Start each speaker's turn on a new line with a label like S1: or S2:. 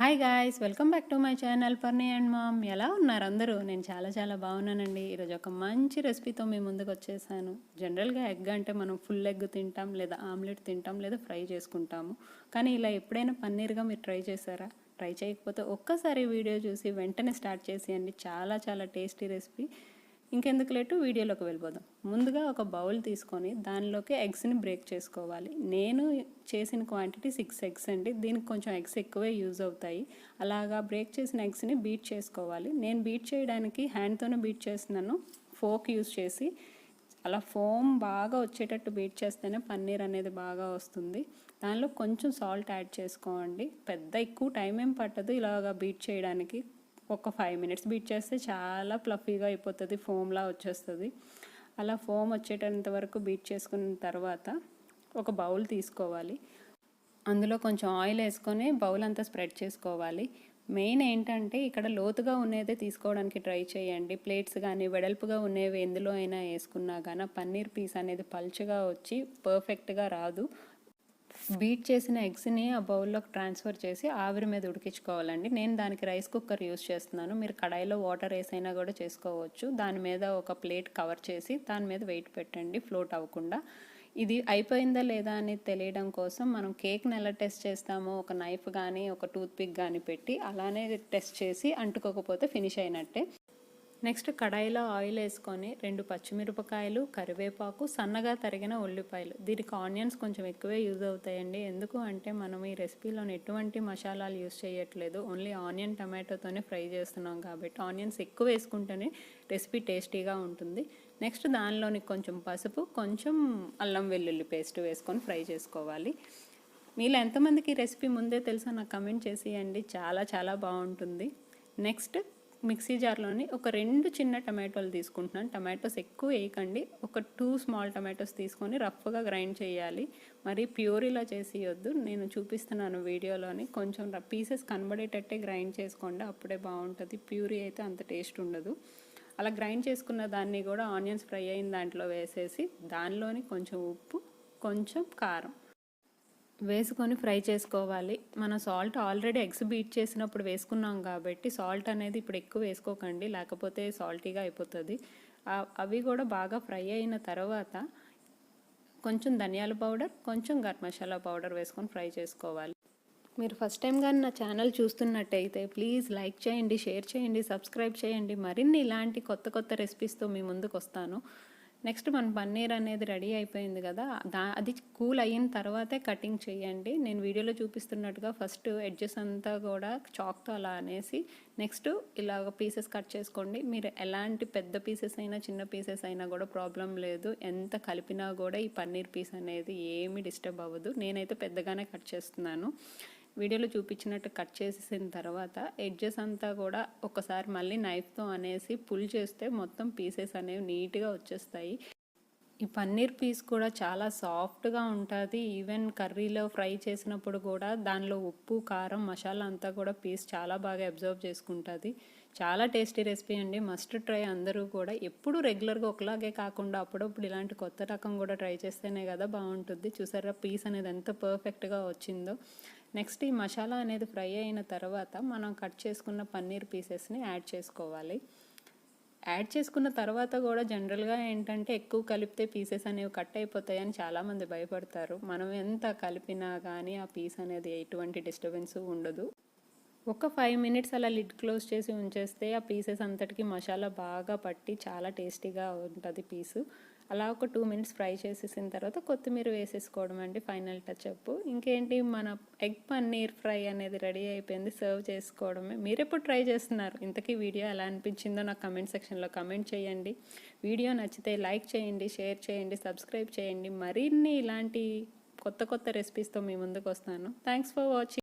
S1: hi guys welcome back to my channel పర్ని and mom ఎలా ఉన్నారు అందరూ నేను చాలా చాలా బాగున్నానండి ఈరోజు ఒక మంచి రెసిపీతో మేము ముందుకు వచ్చేసాను జనరల్గా ఎగ్ అంటే మనం ఫుల్ ఎగ్ తింటాం లేదా ఆమ్లెట్ తింటాం లేదా ఫ్రై చేసుకుంటాము కానీ ఇలా ఎప్పుడైనా పన్నీర్గా మీరు ట్రై చేశారా ట్రై చేయకపోతే ఒక్కసారి వీడియో చూసి వెంటనే స్టార్ట్ చేసేయండి చాలా చాలా టేస్టీ రెసిపీ ఇంకెందుకు లేటు వీడియోలోకి వెళ్ళిపోదాం ముందుగా ఒక బౌల్ తీసుకొని దానిలోకి ఎగ్స్ని బ్రేక్ చేసుకోవాలి నేను చేసిన క్వాంటిటీ సిక్స్ ఎగ్స్ అండి దీనికి కొంచెం ఎగ్స్ ఎక్కువే యూజ్ అవుతాయి అలాగా బ్రేక్ చేసిన ఎగ్స్ని బీట్ చేసుకోవాలి నేను బీట్ చేయడానికి హ్యాండ్తోనే బీట్ చేస్తున్నాను ఫోక్ యూజ్ చేసి అలా ఫోమ్ బాగా వచ్చేటట్టు బీట్ చేస్తేనే పన్నీర్ అనేది బాగా వస్తుంది దానిలో కొంచెం సాల్ట్ యాడ్ చేసుకోండి పెద్ద ఎక్కువ టైం ఏం పట్టదు ఇలాగా బీట్ చేయడానికి ఒక ఫైవ్ మినిట్స్ బీట్ చేస్తే చాలా ఫ్లఫీగా అయిపోతుంది ఫోమ్లా వచ్చేస్తుంది అలా ఫోమ్ వచ్చేటంత వరకు బీట్ చేసుకున్న తర్వాత ఒక బౌల్ తీసుకోవాలి అందులో కొంచెం ఆయిల్ వేసుకొని బౌల్ అంతా స్ప్రెడ్ చేసుకోవాలి మెయిన్ ఏంటంటే ఇక్కడ లోతుగా ఉన్నది తీసుకోవడానికి ట్రై చేయండి ప్లేట్స్ కానీ వెడల్పుగా ఉన్నవి ఎందులో అయినా వేసుకున్నా కానీ పన్నీర్ పీస్ అనేది పల్చగా వచ్చి పర్ఫెక్ట్గా రాదు బీట్ చేసిన ఎగ్స్ని ఆ బౌల్లోకి ట్రాన్స్ఫర్ చేసి ఆవిరి మీద ఉడికించుకోవాలండి నేను దానికి రైస్ కుక్కర్ యూస్ చేస్తున్నాను మీరు కడాయిలో వాటర్ వేసైనా కూడా చేసుకోవచ్చు దాని మీద ఒక ప్లేట్ కవర్ చేసి దాని మీద వెయిట్ పెట్టండి ఫ్లోట్ అవ్వకుండా ఇది అయిపోయిందా లేదా అనేది తెలియడం కోసం మనం కేక్ని ఎలా టెస్ట్ చేస్తామో ఒక నైఫ్ కానీ ఒక టూత్పిక్ కానీ పెట్టి అలానే టెస్ట్ చేసి అంటుకోకపోతే ఫినిష్ అయినట్టే నెక్స్ట్ కడాయిలో ఆయిల్ వేసుకొని రెండు పచ్చిమిరపకాయలు కరివేపాకు సన్నగా తరిగిన ఉల్లిపాయలు దీనికి ఆనియన్స్ కొంచెం ఎక్కువే యూజ్ అవుతాయండి ఎందుకు అంటే మనం ఈ రెసిపీలోని ఎటువంటి మసాలాలు యూజ్ చేయట్లేదు ఓన్లీ ఆనియన్ టమాటోతోనే ఫ్రై చేస్తున్నాం కాబట్టి ఆనియన్స్ ఎక్కువ వేసుకుంటేనే రెసిపీ టేస్టీగా ఉంటుంది నెక్స్ట్ దానిలోని కొంచెం పసుపు కొంచెం అల్లం వెల్లుల్లి పేస్ట్ వేసుకొని ఫ్రై చేసుకోవాలి మీలో ఎంతమందికి రెసిపీ ముందే తెలుసా నాకు కమెంట్ చేసేయండి చాలా చాలా బాగుంటుంది నెక్స్ట్ మిక్సీ జార్లోని ఒక రెండు చిన్న టమాటోలు తీసుకుంటున్నాను టమాటోస్ ఎక్కువ వేయకండి ఒక టూ స్మాల్ టమాటోస్ తీసుకొని రఫ్గా గ్రైండ్ చేయాలి మరి ప్యూరీలో చేసేయొద్దు నేను చూపిస్తున్నాను వీడియోలోని కొంచెం పీసెస్ కనబడేటట్టే గ్రైండ్ చేసుకోండి అప్పుడే బాగుంటుంది ప్యూరీ అయితే అంత టేస్ట్ ఉండదు అలా గ్రైండ్ చేసుకున్న దాన్ని కూడా ఆనియన్స్ ఫ్రై అయిన దాంట్లో వేసేసి దానిలోని కొంచెం ఉప్పు కొంచెం కారం వేసుకొని ఫ్రై చేసుకోవాలి మనం సాల్ట్ ఆల్రెడీ ఎగ్స్ బీట్ చేసినప్పుడు వేసుకున్నాం కాబట్టి సాల్ట్ అనేది ఇప్పుడు ఎక్కువ వేసుకోకండి లేకపోతే సాల్టీగా అయిపోతుంది అవి కూడా బాగా ఫ్రై అయిన తర్వాత కొంచెం ధనియాల పౌడర్ కొంచెం గరం మసాలా పౌడర్ వేసుకొని ఫ్రై చేసుకోవాలి మీరు ఫస్ట్ టైం కానీ నా ఛానల్ చూస్తున్నట్టయితే ప్లీజ్ లైక్ చేయండి షేర్ చేయండి సబ్స్క్రైబ్ చేయండి మరిన్ని ఇలాంటి కొత్త కొత్త రెసిపీస్తో మీ ముందుకు వస్తాను నెక్స్ట్ మన పన్నీర్ అనేది రెడీ అయిపోయింది కదా దా అది కూల్ అయిన తర్వాతే కటింగ్ చేయండి నేను వీడియోలో చూపిస్తున్నట్టుగా ఫస్ట్ ఎడ్జెస్ అంతా కూడా చాక్తో అలా అనేసి నెక్స్ట్ ఇలాగ పీసెస్ కట్ చేసుకోండి మీరు ఎలాంటి పెద్ద పీసెస్ అయినా చిన్న పీసెస్ అయినా కూడా ప్రాబ్లం లేదు ఎంత కలిపినా కూడా ఈ పన్నీర్ పీస్ అనేది ఏమి డిస్టర్బ్ అవ్వదు నేనైతే పెద్దగానే కట్ చేస్తున్నాను వీడియోలో చూపించినట్టు కట్ చేసేసిన తర్వాత ఎడ్జెస్ అంతా కూడా ఒకసారి మళ్ళీ నైఫ్తో అనేసి పుల్ చేస్తే మొత్తం పీసెస్ అనేవి నీట్గా వచ్చేస్తాయి ఈ పన్నీర్ పీస్ కూడా చాలా సాఫ్ట్గా ఉంటుంది ఈవెన్ కర్రీలో ఫ్రై చేసినప్పుడు కూడా దానిలో ఉప్పు కారం మసాలా అంతా కూడా పీస్ చాలా బాగా అబ్జర్వ్ చేసుకుంటుంది చాలా టేస్టీ రెసిపీ అండి మస్ట్ ట్రై అందరూ కూడా ఎప్పుడు రెగ్యులర్గా ఒకలాగే కాకుండా అప్పుడప్పుడు ఇలాంటి కొత్త రకం కూడా ట్రై చేస్తేనే కదా బాగుంటుంది చూసారా పీస్ అనేది ఎంత పర్ఫెక్ట్గా వచ్చిందో నెక్స్ట్ ఈ మసాలా అనేది ఫ్రై అయిన తర్వాత మనం కట్ చేసుకున్న పన్నీర్ పీసెస్ని యాడ్ చేసుకోవాలి యాడ్ చేసుకున్న తర్వాత కూడా జనరల్గా ఏంటంటే ఎక్కువ కలిపితే పీసెస్ అనేవి కట్ అయిపోతాయని చాలామంది భయపడతారు మనం ఎంత కలిపినా కానీ ఆ పీస్ అనేది ఎటువంటి డిస్టర్బెన్స్ ఉండదు ఒక ఫైవ్ మినిట్స్ అలా లిడ్ క్లోజ్ చేసి ఉంచేస్తే ఆ పీసెస్ అంతటికి మసాలా బాగా పట్టి చాలా టేస్టీగా ఉంటుంది పీసు అలా ఒక టూ మినిట్స్ ఫ్రై చేసేసిన తర్వాత కొత్తిమీర వేసేసుకోవడం అండి ఫైనల్ టచ్ అప్ ఇంకేంటి మన ఎగ్ పన్నీర్ ఫ్రై అనేది రెడీ అయిపోయింది సర్వ్ చేసుకోవడమే మీరు ఎప్పుడు ట్రై చేస్తున్నారు ఇంతకీ వీడియో ఎలా అనిపించిందో నాకు కమెంట్ సెక్షన్లో కమెంట్ చేయండి వీడియో నచ్చితే లైక్ చేయండి షేర్ చేయండి సబ్స్క్రైబ్ చేయండి మరిన్ని ఇలాంటి కొత్త కొత్త రెసిపీస్తో మీ ముందుకు వస్తాను థ్యాంక్స్ ఫర్ వాచింగ్